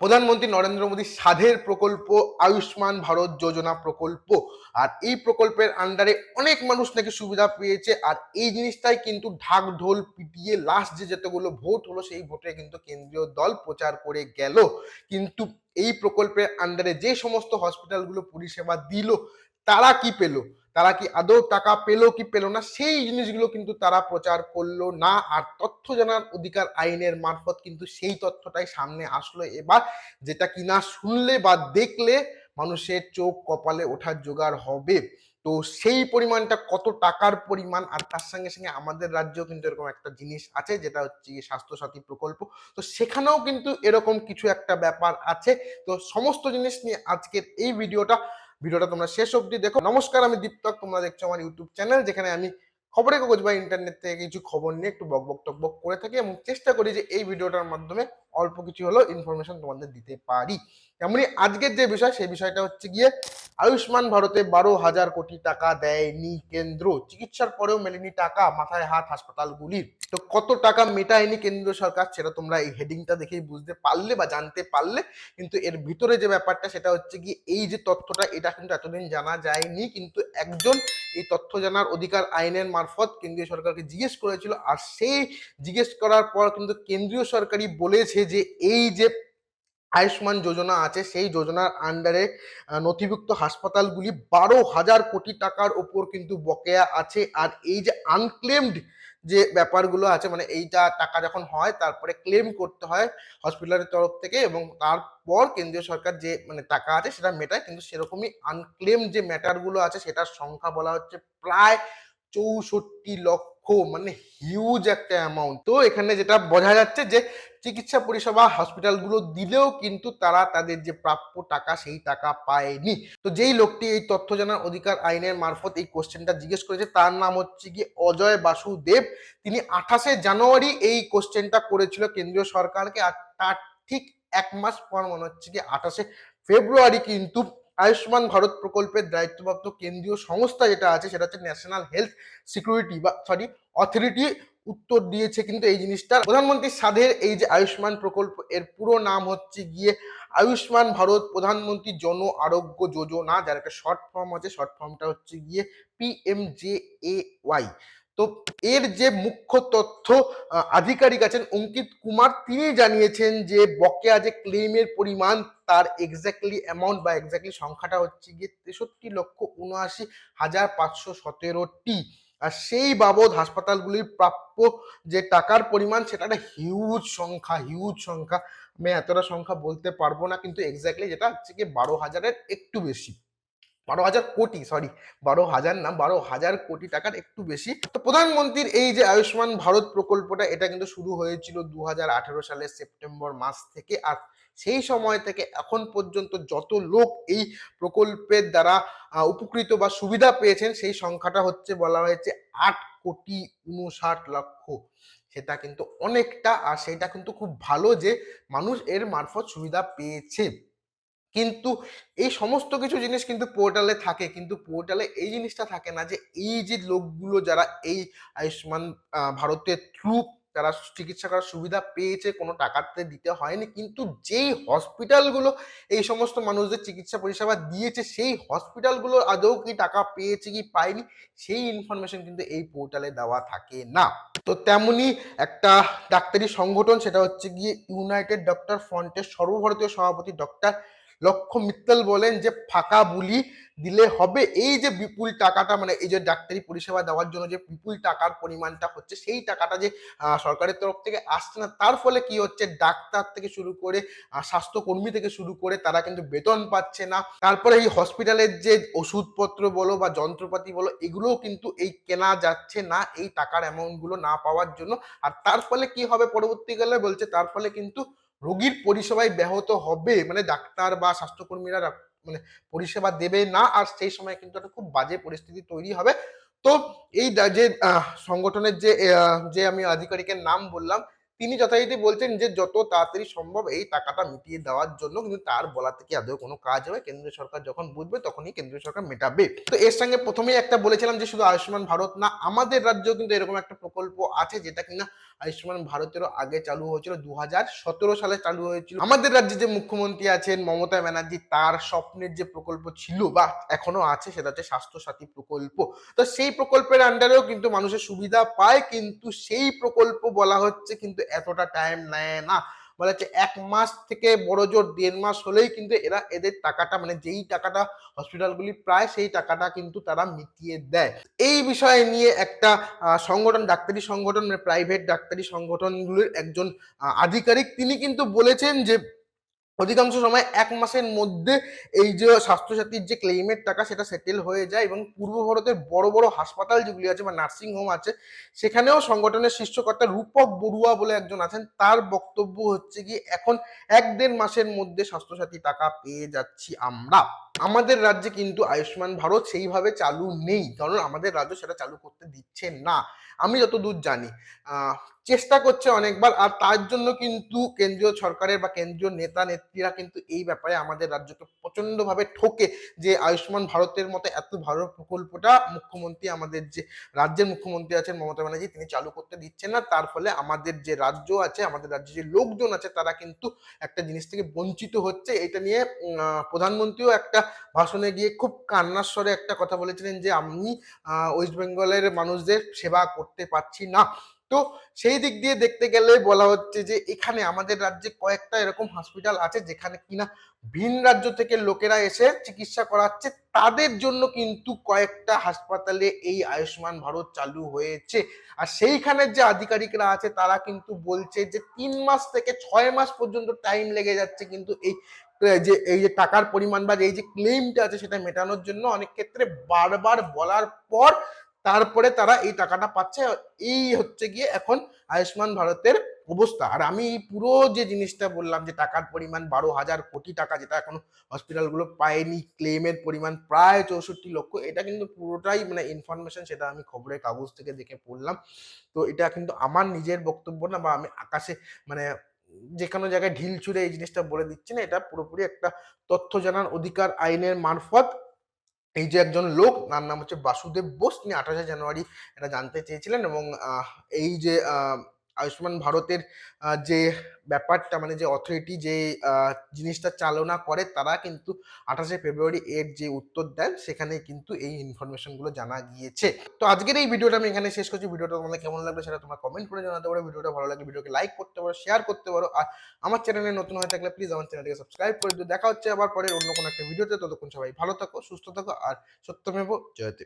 প্রধানমন্ত্রী নরেন্দ্র মোদী সাধের প্রকল্প, আয়ুষ্মান ভারত যোজনা প্রকল্প। আর এই প্রকল্পের আন্ডারে অনেক মানুষ নাকি সুবিধা পেয়েছে। আর এই জিনিসটাই কিন্তু ঢাক ঢোল পিটিয়ে লাস্ট যে যতগুলো ভোট হলো, সেই ভোটে কিন্তু কেন্দ্রীয় দল প্রচার করে গেল। কিন্তু এই প্রকল্পের আন্ডারে যে সমস্ত হসপিটালগুলো পরিষেবা দিল, তারা কি পেল? তারা কি আদৌ টাকা পেল কি পেল না, সেই জিনিসগুলো কিন্তু তারা প্রচার করল না। আর তথ্য জানার অধিকার আইনের মারফত কিন্তু সেই তথ্যটাই সামনে আসলো এবার, যেটা কিনা শুনলে বা দেখলে মানুষের চোখ কপালে ওঠার জোগাড় হবে। তো সেই পরিমাণটা কত টাকার পরিমাণ, আর তার সঙ্গে সঙ্গে আমাদের রাজ্যেও কিন্তু এরকম একটা জিনিস আছে, যেটা হচ্ছে স্বাস্থ্যসাথী প্রকল্প। তো সেখানেও কিন্তু এরকম কিছু একটা ব্যাপার আছে। তো সমস্ত জিনিস নিয়ে আজকের এই ভিডিওটা ভিডিওটা তোমরা শেষ অবধি দেখো। নমস্কার, আমি দীপ্তক, তোমরা দেখছ আমার ইউটিউব চ্যানেল যেখানে আমি খবরের কাগজ বা ইন্টারনেট থেকে কিছু খবর নিয়ে একটু বক বক টকবক করে থাকি এবং চেষ্টা করি যে এই ভিডিওটার মাধ্যমে অল্প কিছু হলেও ইনফরমেশন তোমাদের দিতে পারি। তেমনি আজকের যে বিষয়, সেই বিষয়টা হচ্ছে গিয়ে আয়ুষ্মান ভারতে বারো হাজার কোটি টাকা দেয়নি কেন্দ্র। চিকিৎসার পরেও মেলেনি টাকা, মাথায় হাত হাসপাতালগুলির। তো কত টাকা মেটায়নি কেন্দ্র সরকার সেটা তোমরা এই হেডিংটা দেখেই বুঝতে পারলে বা জানতে পারলে। কিন্তু এর ভিতরে যে ব্যাপারটা, সেটা হচ্ছে কি এই যে তথ্যটা, এটা কিন্তু এতদিন জানা যায়নি। কিন্তু একজন এই তথ্য জানার অধিকার আইনের মারফত কেন্দ্রীয় সরকারকে জিজ্ঞেস করেছিল। আর সেই জিজ্ঞেস করার পর কিন্তু কেন্দ্রীয় সরকারই বলেছে যে, এই যে আয়ুষ্মান যোজনা আছে, সেই যোজনার আন্ডারে নথিভুক্ত হাসপাতালগুলি বারো হাজার কোটি টাকার ওপর কিন্তু বকেয়া আছে। আর এই যে আনক্লেমড যে ব্যাপারগুলো আছে মানে এইটা টাকা যখন হয়, তারপরে ক্লেম করতে হয় হসপিটালের তরফ থেকে এবং তারপর কেন্দ্রীয় সরকার যে মানে টাকা আছে সেটা মেটায়। কিন্তু সেরকমই আনক্লেম যে ম্যাটারগুলো আছে, সেটার সংখ্যা বলা হচ্ছে প্রায় চৌষট্টি লক্ষ মানে হিউজ একটা অ্যামাউন্ট তো এখানে যেটা বোঝা যাচ্ছে যে চিকিৎসা পরিষেবা হসপিটালগুলো দিলেও কিন্তু তারা তাদের যে প্রাপ্য টাকা সেই টাকা পায়নি। তো যেই লোকটি এই তথ্য জানার অধিকার আইনের মারফত এই কোশ্চেনটা জিজ্ঞেস করেছে, তার নাম হচ্ছে কি অজয় বাসুদেব তিনি আঠাশে জানুয়ারি এই কোশ্চেনটা করেছিল কেন্দ্রীয় সরকারকে, আর তার ঠিক এক মাস পর মনে হচ্ছে কি আঠাশে ফেব্রুয়ারি কিন্তু আয়ুষ্মান ভারত প্রকল্পের দায়িত্বপ্রাপ্ত কেন্দ্রীয় সংস্থা যেটা আছে, সেটা হচ্ছে ন্যাশনাল হেলথ সিকিউরিটি বা সরি অথরিটি উত্তর দিয়েছে কিন্তু এই জিনিসটা। প্রধানমন্ত্রী সাধের এই যে আয়ুষ্মান প্রকল্প, এর পুরো নাম হচ্ছে গিয়ে আয়ুষ্মান ভারত প্রধানমন্ত্রী জন আরোগ্য যোজনা, যার একটা শর্ট ফর্ম আছে। শর্ট ফর্মটা হচ্ছে গিয়ে পিএমজে এ ওয়াই তো এর যে মুখ্য তথ্য আধিকারিক আছেন অঙ্কিত কুমার তিনি জানিয়েছেন যে বকেয়া যে ক্লেমের পরিমাণ, তার এক্স্যাক্টলি অ্যামাউন্ট বা এক্স্যাক্টলি সংখ্যাটা হচ্ছে গিয়ে তেষট্টি লক্ষ উনআশি হাজার পাঁচশো সতেরোটি। আর সেই বাবদ হাসপাতালগুলির প্রাপ্য যে টাকার পরিমাণ, সেটা একটা হিউজ সংখ্যা হিউজ সংখ্যা। আমি এতটা সংখ্যা বলতে পারব না, কিন্তু এক্স্যাক্টলি যেটা হচ্ছে কি বারো হাজারের একটু বেশি। বারো হাজার কোটি সরি বারো হাজার না, বারো হাজার কোটি টাকার একটু বেশি। তো প্রধানমন্ত্রীর এই যে আয়ুষ্মান ভারত প্রকল্পটা, এটা কিন্তু শুরু হয়েছিল দু হাজার আঠেরো সালের সেপ্টেম্বর মাস থেকে। আর সেই সময় থেকে এখন পর্যন্ত যত লোক এই প্রকল্পের দ্বারা উপকৃত বা সুবিধা পেয়েছেন, সেই সংখ্যাটা হচ্ছে বলা হয়েছে আট কোটি উনষাট লক্ষ। সেটা কিন্তু অনেকটা, আর সেটা কিন্তু খুব ভালো যে মানুষ এর মারফত সুবিধা পেয়েছে। কিন্তু এই সমস্ত কিছু জিনিস কিন্তু পোর্টালে থাকে। কিন্তু পোর্টালে এই জিনিসটা থাকে না যে, এই যে লোকগুলো যারা এই আয়ুষ্মান ভারতের থ্রু তারা চিকিৎসা করার সুবিধা পেয়েছে, কোনো টাকাতে দিতে হয়নি, কিন্তু যেই হসপিটালগুলো এই সমস্ত মানুষদের চিকিৎসা পরিষেবা দিয়েছে, সেই হসপিটালগুলো আদৌ কি টাকা পেয়েছে কি পায়নি, সেই ইনফরমেশন কিন্তু এই পোর্টালে দেওয়া থাকে না। তো তেমনি একটা ডাক্তারি সংগঠন, সেটা হচ্ছে গিয়ে ইউনাইটেড ডক্টর ফ্রন্টের সর্বভারতীয় সভাপতি ডক্টর লক্ষ্য মিত্তল বলেন যে ফাঁকা বুলি দিলে হবে। এই যে বিপুল টাকাটা মানে এই যে ডাক্তারি পরিষেবা দেওয়ার জন্য যে বিপুল টাকার পরিমাণটা হচ্ছে, সেই টাকাটা যে সরকারের তরফ থেকে আসছে না, তার ফলে কি হচ্ছে? ডাক্তার থেকে শুরু করে স্বাস্থ্যকর্মী থেকে শুরু করে তারা কিন্তু বেতন পাচ্ছে না। তারপরে এই হসপিটালের যে ওষুধপত্র বলো বা যন্ত্রপাতি বলো, এগুলোও কিন্তু এই কেনা যাচ্ছে না, এই টাকার অ্যামাউন্টগুলো না পাওয়ার জন্য। আর তার ফলে কি হবে? পরবর্তীকালে বলছে, তার ফলে কিন্তু রোগীর পরিষেবায় ব্যাহত হবে মানে ডাক্তার বা স্বাস্থ্যকর্মীরা মানে পরিষেবা দেবে না, আর সেই সময় কিন্তু একটা খুব বাজে পরিস্থিতি তৈরি হবে। তো এই যে সংগঠনের যে যে আমি আধিকারিকের নাম বললাম, তিনি যথারীতি বলছেন যে, যত তাড়াতাড়ি সম্ভব এই টাকাটা মিটিয়ে দেওয়ার জন্য কিন্তু তার বলা থেকে আদৌ কোনো কাজ হবে কেন্দ্রীয় সরকার যখন বুঝবে, তখনই কেন্দ্রীয় সরকার মেটাবে। তো এর সঙ্গে প্রথমেই একটা বলেছিলাম যে, শুধু আয়ুষ্মান ভারত না, আমাদের রাজ্যেও কিন্তু এরকম একটা প্রকল্প আছে যেটা কিনা আয়ুষ্মান ভারতেরও আগে চালু হয়েছিল দু সালে চালু হয়েছিল। আমাদের রাজ্যে যে মুখ্যমন্ত্রী আছেন মমতা ব্যানার্জি, তার স্বপ্নের যে প্রকল্প ছিল বা এখনও আছে, সেটা হচ্ছে স্বাস্থ্যসাথী প্রকল্প। তো সেই প্রকল্পের আন্ডারেও কিন্তু মানুষের সুবিধা পায়, কিন্তু সেই প্রকল্প বলা হচ্ছে কিন্তু এতটা টাইম নেয় না। বলা হচ্ছে এক মাস থেকে বড় জোর, দেড় মাস হলেই কিন্তু এরা এদের টাকাটা মানে যেই টাকাটা হসপিটালগুলি প্রায় সেই টাকাটা কিন্তু তারা মিটিয়ে দেয়। এই বিষয়ে নিয়ে একটা সংগঠন, ডাক্তারি সংগঠন মানে প্রাইভেট ডাক্তারি সংগঠনগুলির একজন আধিকারিক, তিনি কিন্তু বলেছেন যে অধিকাংশ সময় এক মাসের মধ্যে এই যে স্বাস্থ্যসাথীর যে ক্লেইমের টাকা, সেটা সেটেল হয়ে যায় এবং পূর্ব ভারতের বড় বড় হাসপাতাল যেগুলি আছে বা নার্সিং হোম আছে, সেখানেও সংগঠনের শীর্ষকর্তা রূপক বড়ুয়া বলে একজন আছেন। তার বক্তব্য হচ্ছে কি, এখন এক দেড় মাসের মধ্যে স্বাস্থ্যসাথী টাকা পেয়ে যাচ্ছি আমরা। আমাদের রাজ্যে কিন্তু আয়ুষ্মান ভারত সেইভাবে চালু নেই। কারণ আমাদের রাজ্য সেটা চালু করতে দিচ্ছে না। আমি যতদূর জানি চেষ্টা করছে অনেকবার, আর তার জন্য কিন্তু কেন্দ্রীয় সরকারের বা কেন্দ্রীয় নেতা, নেত্রীরা কিন্তু এই ব্যাপারে আমাদের রাজ্যকে প্রচন্ডভাবে ঠোকে যে আয়ুষ্মান ভারতের মতো এত ভালো প্রকল্পটা মুখ্যমন্ত্রী, আমাদের যে রাজ্যের মুখ্যমন্ত্রী আছেন মমতা ব্যানার্জি, তিনি চালু করতে দিচ্ছেন না। তার ফলে আমাদের যে রাজ্য আছে, আমাদের রাজ্যে যে লোকজন আছে, তারা কিন্তু একটা জিনিস থেকে বঞ্চিত হচ্ছে। এটা নিয়ে প্রধানমন্ত্রীও একটা ভাষণে গিয়ে খুব কান্নার স্বরে একটা কথা বলেছিলেন যে, আমি ওয়েস্ট বেঙ্গলের মানুষদের সেবা করতে পারছি না। তো সেই দিক দিয়ে দেখতে গেলে বলা হচ্ছে যে এখানে আমাদের রাজ্যে কয়েকটা এরকম হসপিটাল আছে যেখানে কিনা ভিন রাজ্য থেকে লোকেরা এসে চিকিৎসা করাচ্ছে। তাদের জন্য কিন্তু কয়েকটা হাসপাতালে এই আয়ুষ্মান ভারত চালু হয়েছে। আর সেইখানের যে আধিকারিকরা আছে, তারা কিন্তু বলছে যে তিন মাস থেকে ছয় মাস পর্যন্ত টাইম লেগে যাচ্ছে কিন্তু এই, যে এই যে টাকার পরিমাণ বা এই যে ক্লেমটা আছে সেটা মেটানোর জন্য। অনেক ক্ষেত্রে বারবার বলার পর তারপরে তারা এই টাকাটা পাচ্ছে। এই হচ্ছে গিয়ে এখন আয়ুষ্মান ভারতের অবস্থা। আর আমি পুরো যে জিনিসটা বললাম যে টাকার পরিমাণ বারো হাজার কোটি টাকা যেটা এখন হসপিটালগুলো পায়নি ক্লেমের পরিমাণ প্রায় চৌষট্টি লক্ষ, এটা কিন্তু পুরোটাই মানে ইনফরমেশন সেটা আমি খবরের কাগজ থেকে দেখে পড়লাম। তো এটা কিন্তু আমার নিজের বক্তব্য না বা আমি আকাশে মানে যে কোনো জায়গায় ঢিল ছুঁড়ে এই জিনিসটা বলে দিচ্ছি না। এটা পুরোপুরি একটা তথ্য জানার অধিকার আইনের মারফত এই যে একজন লোক, তার নাম হচ্ছে বাসুদেব বোস। তিনি আঠাশে জানুয়ারি এটা জানতে চেয়েছিলেন এবং এই যে আয়ুষ্মান ভারতের যে ব্যাপারটা মানে যে অথরিটি যে জিনিসটা চালনা করে, তারা কিন্তু আঠাশে ফেব্রুয়ারি এর যে উত্তর দেন, সেখানে কিন্তু এই ইনফরমেশনগুলো জানা গিয়েছে। তো আজকের এই ভিডিওটা আমি এখানে শেষ করছি। ভিডিওটা তোমাদের কেমন লাগল সেটা তোমরা কমেন্ট করে জানাতে পারো। ভিডিওটা ভালো লাগলে ভিডিওকে লাইক করতে পারো শেয়ার করতে পারো। আর আমার চ্যানেলে নতুন হয়ে থাকলে প্লিজ আমার চ্যানেলটিকে সাবস্ক্রাইব করে দিও। দেখা হচ্ছে আবার পরে অন্য কোনো একটা ভিডিওতে। ততক্ষণ সবাই ভালো থাকো, সুস্থ থাকো। আর সত্যমেব জয়তে